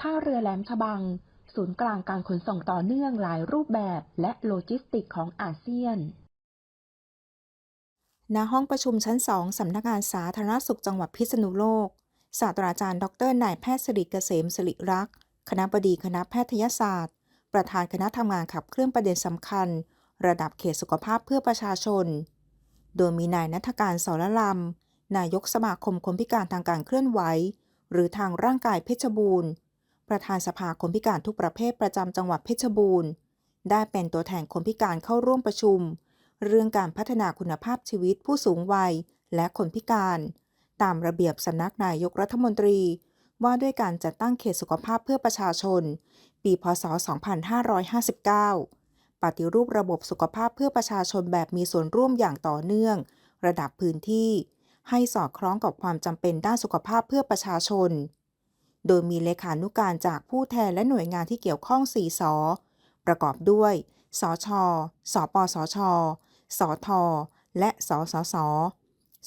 ท่าเรือแหลมฉบัง ศูนย์กลางการขนส่งต่อเนื่องหลายรูปแบบและโลจิสติกของอาเซียน ณ ห้องประชุมชั้น2สำนักงานสาธารณสุขจังหวัดพิษณุโลก ศาสตราจารย์ ดรนายแพทย์สิริเกษมสิริรักษ์ คณะบดีคณะแพทยศาสตร์ ประธานคณะทำงานขับเคลื่อนประเด็นสำคัญ ระดับเขตสุขภาพเพื่อประชาชน โดยมีนายนัฐการสรลำนายกสมาคมคนพิการทางการเคลื่อนไหว หรือทางร่างกายเพชรบูรณ์ ประธานสภาคนพิการทุกประเภทประจำจังหวัดเพชรบูรณ์ ได้เป็นตัวแทนคนพิการเข้าร่วมประชุม เรื่องการพัฒนาคุณภาพชีวิตผู้สูงวัยและคนพิการ ตามระเบียบสำนักนายกรัฐมนตรี ว่าด้วยการจัดตั้งเขตสุขภาพเพื่อประชาชน ปีพศ 2559 ปฏิรูประบบสุขภาพเพื่อประชาชนแบบมีส่วนร่วมอย่างต่อเนื่อง ระดับพื้นที่ ให้สอดคล้องกับความจำเป็นด้านสุขภาพเพื่อประชาชน โดยมีเลขานุการจากผู้แทนและหน่วยงานที่เกี่ยวข้อง4สอประกอบด้วย สช สปสช สท และสสส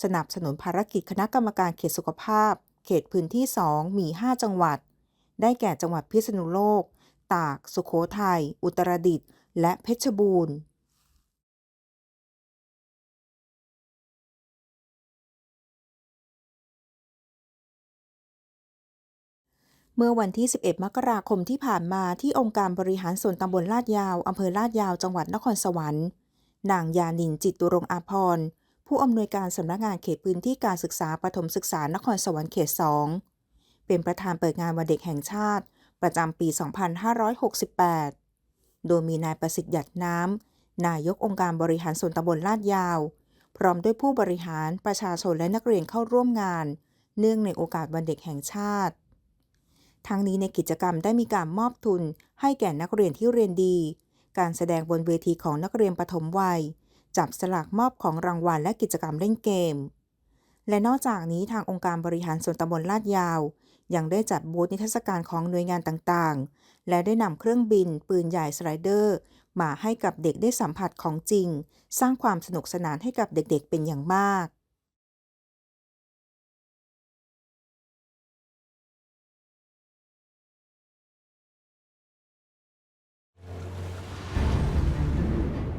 สนับสนุนภารกิจคณะกรรมการเขตสุขภาพ เขตพื้นที่ 2 มี 5 จังหวัด ได้แก่จังหวัดพิษณุโลก ตาก สุโขทัย อุตรดิตถ์ และเพชรบูรณ์ มื่อวันที่ 11 มกราคมที่ผ่านมาที่องค์การบริหารส่วนตำบลลาดยาวอำเภอลาดยาวจังหวัดนครสวรรค์ นางยานินจิตตุรงอาภรผู้อำนวยการสำนักงานเขตพื้นที่การศึกษาปฐมศึกษานครสวรรค์เขต 2 เป็นประธานเปิดงานวันเด็กแห่งชาติ ประจำปี 2568 โดยมีนายประสิทธิ์หยัดน้ำ นายกองค์การบริหารส่วนตำบลลาดยาว พร้อมด้วยผู้บริหารประชาชนและนักเรียนเข้าร่วมงาน เนื่องในโอกาสวันเด็กแห่งชาติ ทั้งนี้ในกิจกรรมได้มีการมอบทุน ให้แก่นักเรียนที่เรียนดี การแสดงบนเวทีของนักเรียนปฐมวัย จับสลากมอบของรางวัลและกิจกรรมเล่นเกม และนอกจากนี้ทางองค์การบริหารส่วนตำบลลาดยาว ยังได้จัดบูธนิทรรศการของหน่วยงานต่างๆ และได้นำเครื่องบิน ปืนใหญ่สไลเดอร์ มาให้กับเด็กได้สัมผัสของจริง สร้างความสนุกสนานให้กับเด็กๆ เป็นอย่างมาก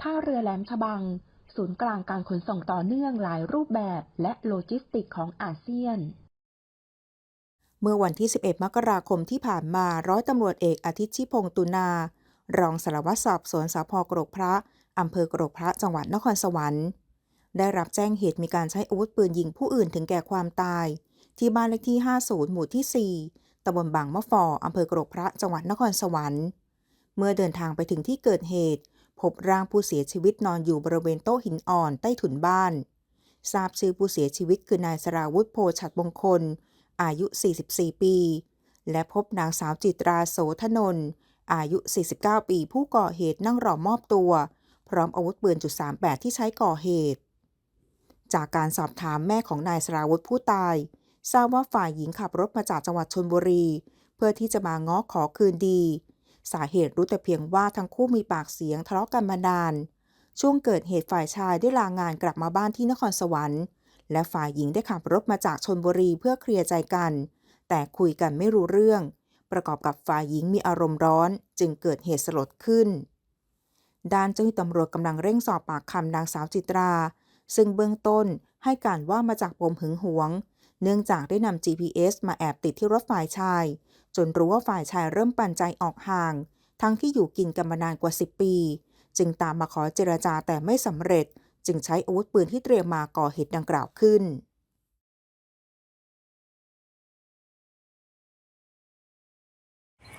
ท่าเรือแหลมฉบัง ศูนย์กลางการขนส่งต่อเนื่องหลายรูปแบบและโลจิสติกของอาเซียน เมื่อวันที่ 11 มกราคมที่ผ่านมา ร้อยตำรวจเอกอาทิตย์ชิพงตุนา รองสารวัตรสอบสวนสพกรกพระอำเภอกรกพระจังหวัดนครสวรรค์ ได้รับแจ้งเหตุมีการใช้อาวุธปืนยิงผู้อื่นถึงแก่ความตาย ที่บ้านเลขที่ 50 หมู่ที่ 4ตำบลบางมะฟออำเภอกรกพระจังหวัดนครสวรรค์ เมื่อเดินทางไปถึงที่เกิดเหตุ พบร่างผู้เสียชีวิตนอนอยู่บริเวณโต๊ะหินอ่อนใต้ถุนบ้าน ทราบชื่อผู้เสียชีวิตคือนายสราวุธโพชัดมงคล อายุ 44 ปี และพบนางสาวจิตราโสธนน์อายุ 49 ปี ผู้ก่อเหตุนั่งรอมอบตัว พร้อมอาวุธปืนจุด38 ที่ใช้ก่อเหตุ จากการสอบถามแม่ของนายสราวุธผู้ตาย ทราบว่าฝ่ายหญิงขับรถมาจากจังหวัดชนบุรี เพื่อที่จะมาง้อขอคืนดี สาเหตุรู้แต่เพียงว่าทั้งคู่มีปากเสียงทะเลาะกันมานาน ช่วงเกิดเหตุฝ่ายชายได้ลางานกลับมาบ้านที่นครสวรรค์ และฝ่ายหญิงได้ขับรถมาจากชนบุรีเพื่อเคลียร์ใจกัน แต่คุยกันไม่รู้เรื่อง ประกอบกับฝ่ายหญิงมีอารมณ์ร้อน จึงเกิดเหตุสลดขึ้น ด้านเจ้าหน้าที่ตำรวจกำลังเร่งสอบปากคำนางสาวจิตรา ซึ่งเบื้องต้นให้การว่ามาจากปมหึงหวง เนื่องจากได้นำ GPS มาแอบติดที่รถฝ่ายชาย จนรู้ว่าฝ่ายชายเริ่มปันใจออกห่าง ทั้งที่อยู่กินกันมานานกว่า 10 ปี จึงตามมาขอเจรจาแต่ไม่สำเร็จ จึงใช้อาวุธปืนที่เตรียมมาก่อเหตุดังกล่าวขึ้น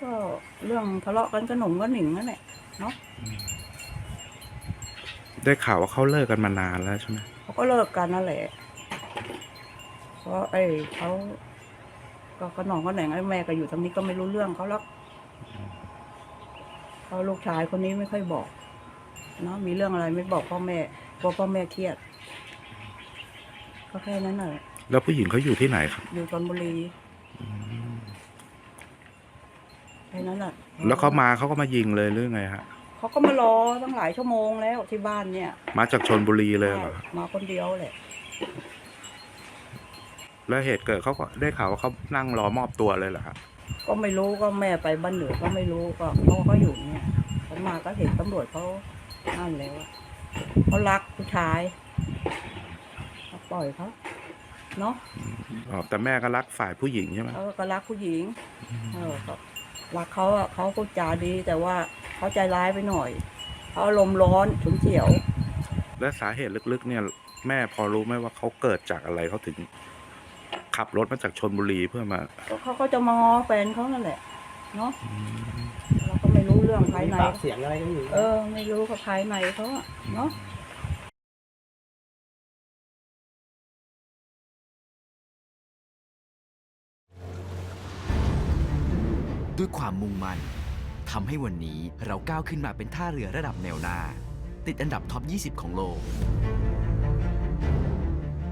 ก็เรื่องทะเลาะกันกับหนุ่มกับหนิงนั่นแหละเนาะได้ข่าวว่าเขาเลิกกันมานานแล้วใช่ไหมเขาก็เลิกกันนั่นแหละเพราะไอ้เขา ก็กระหน่องกระแหน่งไอ้แม่ก็อยู่ทางนี้ก็ไม่รู้เรื่องเขาหรอกเขาลูกชายคนนี้ไม่ค่อยบอกเนาะมีเรื่องอะไรไม่บอกพ่อแม่กลัวพ่อแม่เครียดก็แค่นั้นแหละแล้วผู้หญิงเขาอยู่ที่ไหนครับอยู่ชนบุรีแค่นั้นแหละแล้วเขามาเขาก็มายิงเลยหรือไงฮะเขาก็มารอตั้งหลายชั่วโมงแล้วที่บ้านเนี่ย มาจากชนบุรีเลยเหรอมาคนเดียวแหละ แล้วเหตุเกิดเขาก็ได้ข่าวว่าเขานั่งรอมอบตัวเลยเหรอครับก็ไม่รู้ก็แม่ไปบ้านเหนือก็ไม่รู้ก็เขาก็อยู่เนี่ยเขามาก็เห็นตำรวจเขานั่นแล้วอะเขารักผู้ชายเขาปล่อยเขาเนาะอ๋อแต่แม่ก็รักฝ่ายผู้หญิงใช่ไหมเขาก็รักผู้หญิง เออก็รักเขาอะเขาพูดจาดี แต่ว่าเขาใจร้ายไปหน่อยเขาอารมณ์ร้อนฉุนเฉียว และสาเหตุลึกๆ เนี่ย แม่พอรู้ไหมว่าเขาเกิดจากอะไรเขาถึง ขับรถมาจากชนบุรีเพื่อมาก็เขาก็จะมาง้อแฟนเขานั่นแหละเนาะเราก็ไม่รู้เรื่องภายในมีปากเสียงอะไรกันอยู่ เออ ไม่รู้เขาภายในเขาอะเนาะด้วยความมุ่งมั่นทำให้วันนี้เราก้าวขึ้นมาเป็นท่าเรือระดับแนวหน้า ติดอันดับท็อป 20 ของโลก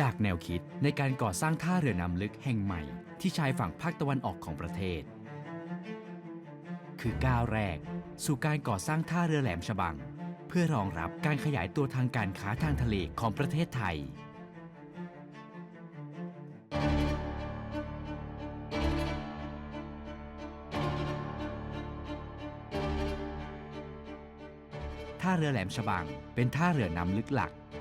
จากแนวคิดในการก่อสร้างท่าเรือน้ำลึกแห่งใหม่ ที่ชายฝั่งภาคตะวันออกของประเทศ คือก้าวแรก สู่การก่อสร้างท่าเรือแหลมฉบัง เพื่อรองรับการขยายตัวทางการค้าทางทะเลของประเทศไทย ท่าเรือแหลมฉบังเป็นท่าเรือน้ำลึกหลัก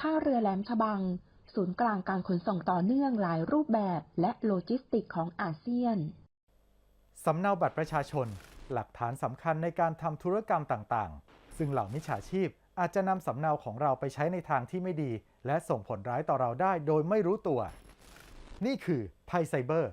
ท่าเรือแหลมฉบัง ศูนย์กลางการขนส่งต่อเนื่องหลายรูปแบบและโลจิสติกของอาเซียน สำเนาบัตรประชาชน หลักฐานสำคัญในการทำธุรกรรมต่างๆ ซึ่งเหล่ามิจฉาชีพอาจจะนำสำเนาของเราไปใช้ในทางที่ไม่ดี และส่งผลร้ายต่อเราได้โดยไม่รู้ตัว นี่คือภัยไซเบอร์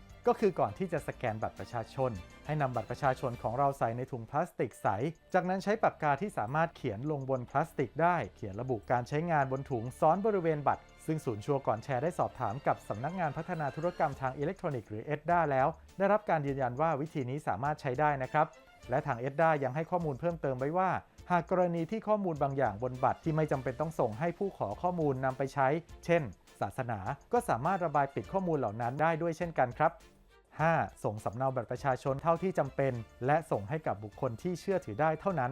ก็คือก่อนที่จะสแกนบัตรประชาชน ให้นำบัตรประชาชนของเราใส่ในถุงพลาสติกใส จากนั้นใช้ปากกาที่สามารถเขียนลงบนพลาสติกได้ เขียนระบุการใช้งานบนถุงซ้อนบริเวณบัตร ซึ่งศูนย์ชัวร์ก่อนแชร์ได้สอบถามกับสำนักงานพัฒนาธุรกรรมทางอิเล็กทรอนิกส์หรือ EDDA แล้ว ได้รับการยืนยันว่าวิธีนี้สามารถใช้ได้นะครับ และทาง EDDA ยังให้ข้อมูลเพิ่มเติมไว้ว่า หากกรณีที่ข้อมูลบางอย่างบนบัตรที่ไม่จำเป็นต้องส่งให้ผู้ขอข้อมูลนำไปใช้ เช่น ศาสนา ก็สามารถระบายปิดข้อมูลเหล่านั้นได้ด้วยเช่นกันครับ 5. ส่งสำเนาบัตรประชาชนเท่าที่จำเป็น และส่งให้กับบุคคลที่เชื่อถือได้เท่านั้น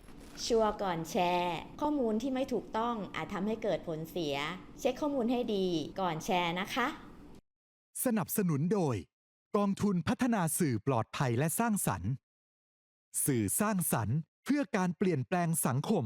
ชัวร์ก่อนแชร์ ข้อมูลที่ไม่ถูกต้องอาจทำให้เกิดผลเสีย เช็คข้อมูลให้ดีก่อนแชร์นะคะ สนับสนุนโดย กองทุนพัฒนาสื่อปลอดภัยและสร้างสรรค์ สื่อสร้างสรรค์ เพื่อการเปลี่ยนแปลงสังคม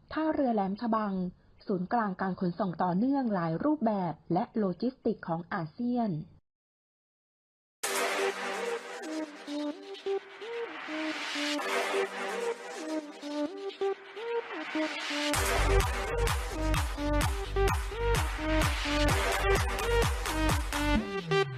ท่าเรือแหลมฉบัง ศูนย์กลางการขนส่งต่อเนื่องหลายรูปแบบและโลจิสติกของอาเซียน Thank you.